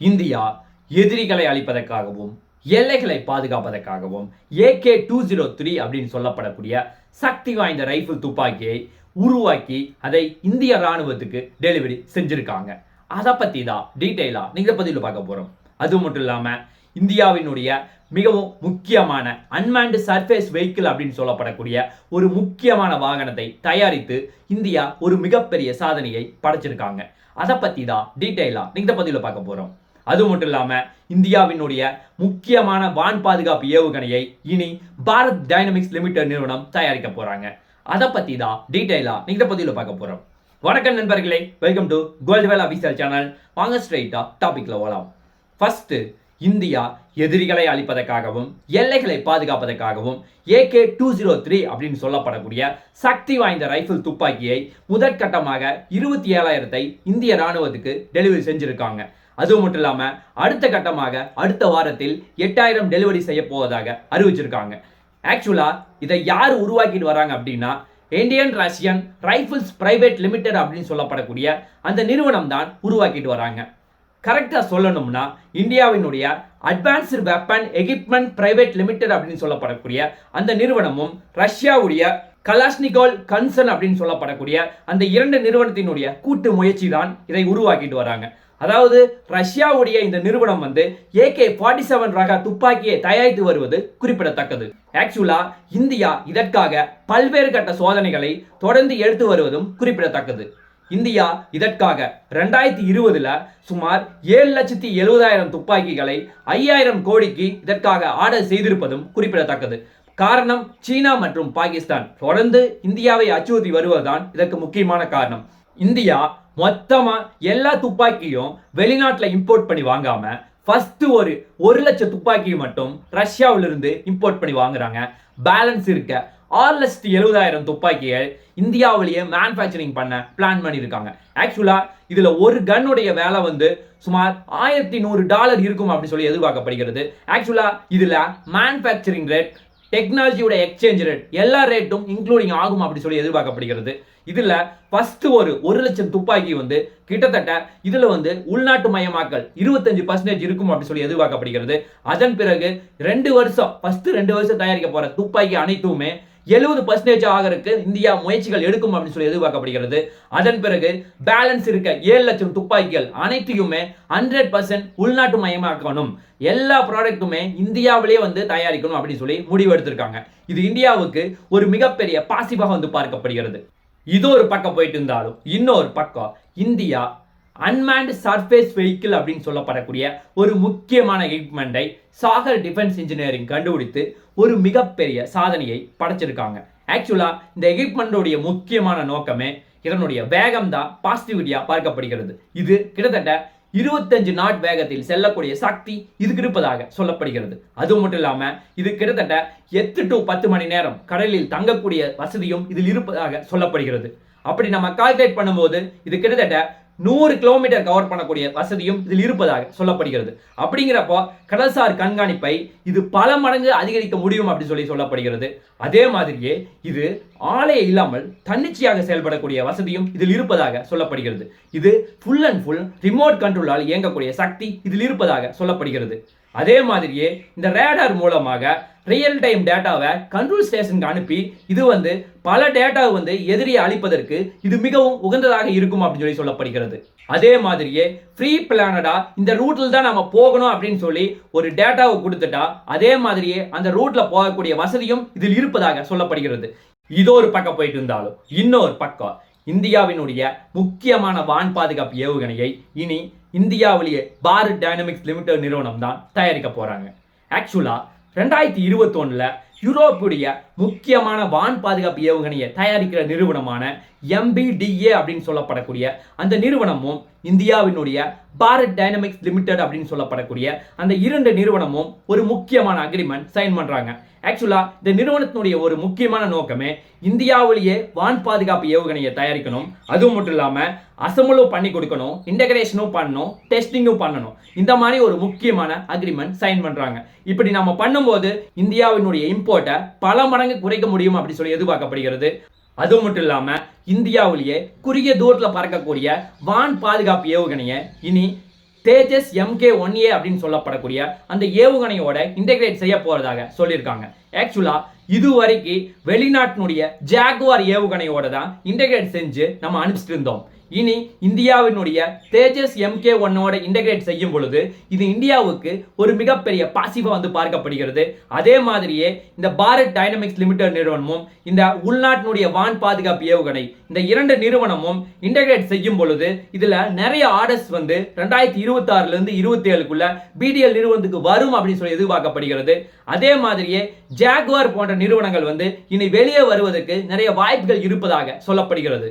India எதிரிகளை அழிப்பதற்காகவும் எல்லைகளை பாதுகாப்பதற்காகவும் ஏகே டூ ஜீரோ த்ரீ அப்படின்னு சொல்லப்படக்கூடிய சக்தி வாய்ந்த ரைஃபிள் துப்பாக்கியை உருவாக்கி அதை இந்திய ராணுவத்துக்கு டெலிவரி செஞ்சுருக்காங்க. அதை பற்றி தான் டீட்டெயிலாக நீங்கள் பதிவில் பார்க்க போகிறோம் அது மட்டும் இல்லாமல் இந்தியாவினுடைய மிகவும் முக்கியமான அன்மேண்டு சர்ஃபேஸ் வெஹிக்கிள் அப்படின்னு சொல்லப்படக்கூடிய ஒரு முக்கியமான வாகனத்தை தயாரித்து இந்தியா ஒரு மிகப்பெரிய சாதனையை படைச்சிருக்காங்க. அதை பற்றி தான் டீட்டெயிலாக நீங்கள் பதிவில் பார்க்க போகிறோம் அது மட்டும் இல்லாமல் இந்தியாவினுடைய முக்கியமான வான் பாதுகாப்பு ஏவுகணையை இனி பாரத் டைனமிக்ஸ் லிமிடெட் நிறுவனம் தயாரிக்க போறாங்க. அதை பத்தி தான் டீட்டெயிலா இந்த பதிவில் பார்க்க போறோம். வணக்கம் நண்பர்களே welcome to gold Vel official channel வாங்க ஸ்ட்ரைட்டா டாபிக்ல போலாம். ஃபர்ஸ்ட் இந்தியா எதிரிகளை அழிப்பதற்காகவும் எல்லைகளை பாதுகாப்பதற்காகவும் ஏகே டூ ஜீரோ த்ரீ அப்படின்னு சொல்லப்படக்கூடிய சக்தி வாய்ந்த ரைஃபிள் துப்பாக்கியை முதற்கட்டமாக இருபத்தி ஏழாயிரத்தை இந்திய ராணுவத்துக்கு டெலிவரி செஞ்சிருக்காங்க. அது மட்டும் இல்லாமல் அடுத்த கட்டமாக அடுத்த வாரத்தில் எட்டாயிரம் டெலிவரி செய்ய போவதாக அறிவிச்சிருக்காங்க. ஆக்சுவலாக இதை யார் உருவாக்கிட்டு வராங்க அப்படின்னா Indian Russian rifles private limited அப்படின்னு சொல்லப்படக்கூடிய அந்த நிறுவனம் தான் உருவாக்கிட்டு வராங்க. கரெக்டாக சொல்லணும்னா இந்தியாவினுடைய advanced weapon equipment private limited அப்படின்னு சொல்லப்படக்கூடிய அந்த நிறுவனமும் ரஷ்யாவுடைய கலாஷ்னிகோல் கன்சர்ன் அப்படின்னு சொல்லப்படக்கூடிய அந்த இரண்டு நிறுவனத்தினுடைய கூட்டு முயற்சி தான் இதை உருவாக்கிட்டு வராங்க. அதாவது ரஷ்யாவுடைய இந்த நிறுவனம் வந்து ஏகே ஃபார்ட்டி செவன் ரக துப்பாக்கியை தயாரித்து வருவது குறிப்பிடத்தக்கது. ஆக்சுவலா இந்தியா இதற்காக பல்வேறு கட்ட சோதனைகளை தொடர்ந்து எடுத்து வருவதும் குறிப்பிடத்தக்கது. இந்தியா இதற்காக ரெண்டாயிரத்தி இருபதுல சுமார் ஏழு லட்சத்தி எழுபதாயிரம் துப்பாக்கிகளை ஐயாயிரம் கோடிக்கு இதற்காக ஆர்டர் செய்திருப்பதும் குறிப்பிடத்தக்கது. காரணம் சீனா மற்றும் பாகிஸ்தான். தொடர்ந்து இந்தியாவை அச்சுறுத்தி வருவதுதான் இதற்கு முக்கியமான காரணம். இந்தியா மொத்தமாக எல்லா துப்பாக்கியும் வெளிநாட்டில் இம்போர்ட் பண்ணி வாங்காமல் ஃபஸ்ட்டு ஒரு ஒரு லட்சம் துப்பாக்கி மட்டும் ரஷ்யாவிலிருந்து இம்போர்ட் பண்ணி வாங்குறாங்க. பேலன்ஸ் இருக்க ஆறு லட்சத்தி எழுபதாயிரம் துப்பாக்கிகள் இந்தியாவிலேயே மேனுஃபேக்சரிங் பண்ண பிளான் பண்ணியிருக்காங்க. ஆக்சுவலாக இதில் ஒரு கன்னுடைய வேலை வந்து சுமார் ஆயிரத்தி நூறு டாலர் இருக்கும் அப்படின்னு சொல்லி எதிர்பார்க்கப்படுகிறது. ஆக்சுவலாக இதில் மேனுஃபேக்சரிங் ரேட் டெக்னாலஜியோட எக்ஸ்சேஞ்ச் ரேட் எல்லா ரேட்டும் இன்க்ளூடிங் ஆகும் அப்படி சொல்லி எதிர்பார்க்கப்படுகிறது. இதில் ஃபஸ்ட்டு ஒரு ஒரு லட்சம் துப்பாக்கி வந்து கிட்டத்தட்ட இதில் வந்து உள்நாட்டு மயமாக்கல் இருபத்தஞ்சு பர்சன்டேஜ் இருக்கும் அப்படி சொல்லி எதிர்பார்க்கப்படுகிறது. அதன் பிறகு ரெண்டு வருஷம் ஃபஸ்ட்டு ரெண்டு வருஷம் தயாரிக்க போகிற துப்பாக்கி அனைத்துமே எழுபது பர்சன்டேஜ் ஆகிறதுக்கு இந்தியா முயற்சிகள் எடுக்கும் அப்படின்னு சொல்லி எதிர்பார்க்கப்படுகிறது. அதன் பிறகு பேலன்ஸ் இருக்க ஏழு லட்சம் துப்பாக்கிகள் அனைத்தையுமே ஹண்ட்ரட் பர்சன்ட் உள்நாட்டு மயமாக்கணும். எல்லா ப்ராடக்ட்டுமே இந்தியாவிலே வந்து தயாரிக்கணும் அப்படின்னு சொல்லி முடிவு எடுத்திருக்காங்க. இது இந்தியாவுக்கு ஒரு மிகப்பெரிய பாசிவாக வந்து பார்க்கப்படுகிறது. இது ஒரு பக்கம் போயிட்டு இருந்தாலும் இன்னொரு பக்கம் இந்தியா அன்மேண்ட் சர்ஃபேஸ் வெஹிக்கிள் அப்படின்னு சொல்லப்படக்கூடிய ஒரு முக்கியமான எக்யூப்மெண்ட்டை சாகர் டிஃபென்ஸ் இன்ஜினியரிங் கண்டுபிடித்து ஒரு மிகப்பெரிய சாதனையை படைச்சிருக்காங்க. ஆக்சுவலாக இந்த எக்யூப்மெண்ட்டோடைய முக்கியமான நோக்கமே இதனுடைய வேகம் தான் பாசிட்டிவிட்டியா பார்க்கப்படுகிறது. இது கிட்டத்தட்ட இருபத்தஞ்சு நாட் வேகத்தில் செல்லக்கூடிய சக்தி இதுக்கு இருப்பதாக சொல்லப்படுகிறது. அது மட்டும் இல்லாமல் இது கிட்டத்தட்ட எட்டு டு பத்து மணி நேரம் கடலில் தங்கக்கூடிய வசதியும் இதில் இருப்பதாக சொல்லப்படுகிறது. அப்படி நம்ம கால்குலேட் பண்ணும்போது இது கிட்டத்தட்ட நூறு கிலோமீட்டர் கவர் பண்ணக்கூடிய வசதியும் இதில் இருப்பதாக சொல்லப்படுகிறது. அப்படிங்கிறப்போ கடல்சார் கண்காணிப்பை இது பல மடங்கு அதிகரிக்க முடியும் அப்படின்னு சொல்லி சொல்லப்படுகிறது. அதே மாதிரியே இது ஆலையை இல்லாமல் தன்னிச்சையாக செயல்படக்கூடிய வசதியும் இதில் இருப்பதாக சொல்லப்படுகிறது. இது ஃபுல் அண்ட் ஃபுல் ரிமோட் கண்ட்ரோலால் இயங்கக்கூடிய சக்தி இதில் இருப்பதாக சொல்லப்படுகிறது. அதே மாதிரியே இந்த ரேடார் மூலமாக ரியல் டைம் டேட்டாவை கண்ட்ரோல் ஸ்டேஷனுக்கு அனுப்பி இது வந்து பல டேட்டாவை வந்து எதிரியை அழிப்பதற்கு இது மிகவும் உகந்ததாக இருக்கும் அப்படின்னு சொல்லி சொல்லப்படுகிறது. அதே மாதிரியே ஃப்ரீ பிளானடா இந்த ரூட்டில் தான் நம்ம போகணும் அப்படின்னு சொல்லி ஒரு டேட்டாவை கொடுத்துட்டா அதே மாதிரியே அந்த ரூட்டில் போகக்கூடிய வசதியும் இதில் இருப்பதாக சொல்லப்படுகிறது. இது ஒரு பக்கம் போயிட்டு இருந்தாலும் இன்னொரு பக்கம் இந்தியாவினுடைய முக்கியமான வான் பாதுகாப்பு ஏவுகணையை இனி இந்தியாவிலேயே பாரத் டைனமிக்ஸ் லிமிடெட் நிறுவனம் தான் தயாரிக்க போறாங்க. ஆக்சுவலா ரெண்டாயிரத்தி இருபத்தொன்னில் யூரோப்புடைய முக்கியமான வான் பாதுகாப்பு ஏவுகணையை தயாரிக்கிற நிறுவனமான எம்பிடிஏ அப்படின்னு சொல்லப்படக்கூடிய அந்த நிறுவனமும் இந்தியாவினுடைய பாரத் டைனமிக்ஸ் லிமிடெட் அப்படின்னு சொல்லப்படக்கூடிய அந்த இரண்டு நிறுவனமும் ஒரு முக்கியமான அக்ரிமெண்ட் சைன் பண்ணுறாங்க ஆக்சுவலாக இந்த நிறுவனத்தினுடைய ஒரு முக்கியமான நோக்கமே இந்தியாவிலேயே வான் பாதுகாப்பு ஏவுகணையை தயாரிக்கணும். அதுவும் மட்டும் இல்லாமல் அசம்பிளும் பண்ணி கொடுக்கணும் இன்டகிரேஷனும் பண்ணணும் டெஸ்டிங்கும் பண்ணணும். இந்த மாதிரி ஒரு முக்கியமான அக்ரிமெண்ட் சைன் பண்ணுறாங்க இப்படி நம்ம பண்ணும்போது இந்தியாவினுடைய இம்போர்ட்டை பல மடங்கு குறைக்க முடியும் அப்படின்னு சொல்லி எதிர்பார்க்கப்படுகிறது. அது மட்டும் இல்லாமல் இந்தியாவிலேயே குறுகிய தூரத்தில் பறக்கக்கூடிய வான் பாதுகாப்பு ஏவுகணையை இனி தேஜஸ் எம்கே ஒன் ஏ அப்படின்னு சொல்லப்படக்கூடிய அந்த ஏவுகணையோட இன்டெகிரேட் செய்ய போகிறதாக சொல்லியிருக்காங்க. ஆக்சுவலா இதுவரைக்கும் வெளிநாட்டினுடைய ஜாகுவார் ஏவுகணையோட தான் இன்டெகிரேட் செஞ்சு நம்ம அனுப்பிச்சிட்டு இருந்தோம். இனி இந்தியாவினுடைய தேஜஸ் எம்கே ஒன்னோட இன்டகிரேட் செய்யும் பொழுது இது இந்தியாவுக்கு ஒரு மிகப்பெரிய பாசிவாக வந்து பார்க்கப்படுகிறது. அதே மாதிரியே இந்த பாரத் டைனமிக்ஸ் லிமிடெட் நிறுவனமும் இந்த உள்நாட்டினுடைய வான் பாதுகாப்பு ஏவுகணை இந்த இரண்டு நிறுவனமும் இன்டகிரேட் செய்யும் பொழுது இதில் நிறைய ஆர்டர்ஸ் வந்து ரெண்டாயிரத்தி இருபத்தி ஆறுல இருபத்தி ஏழுக்குள்ள பிடிஎல் நிறுவனத்துக்கு வரும் அப்படின்னு சொல்லி எதிர்பார்க்கப்படுகிறது. அதே மாதிரியே ஜாகுவார் போன்ற நிறுவனங்கள் வந்து இனி வெளியே வருவதற்கு நிறைய வாய்ப்புகள் இருப்பதாக சொல்லப்படுகிறது.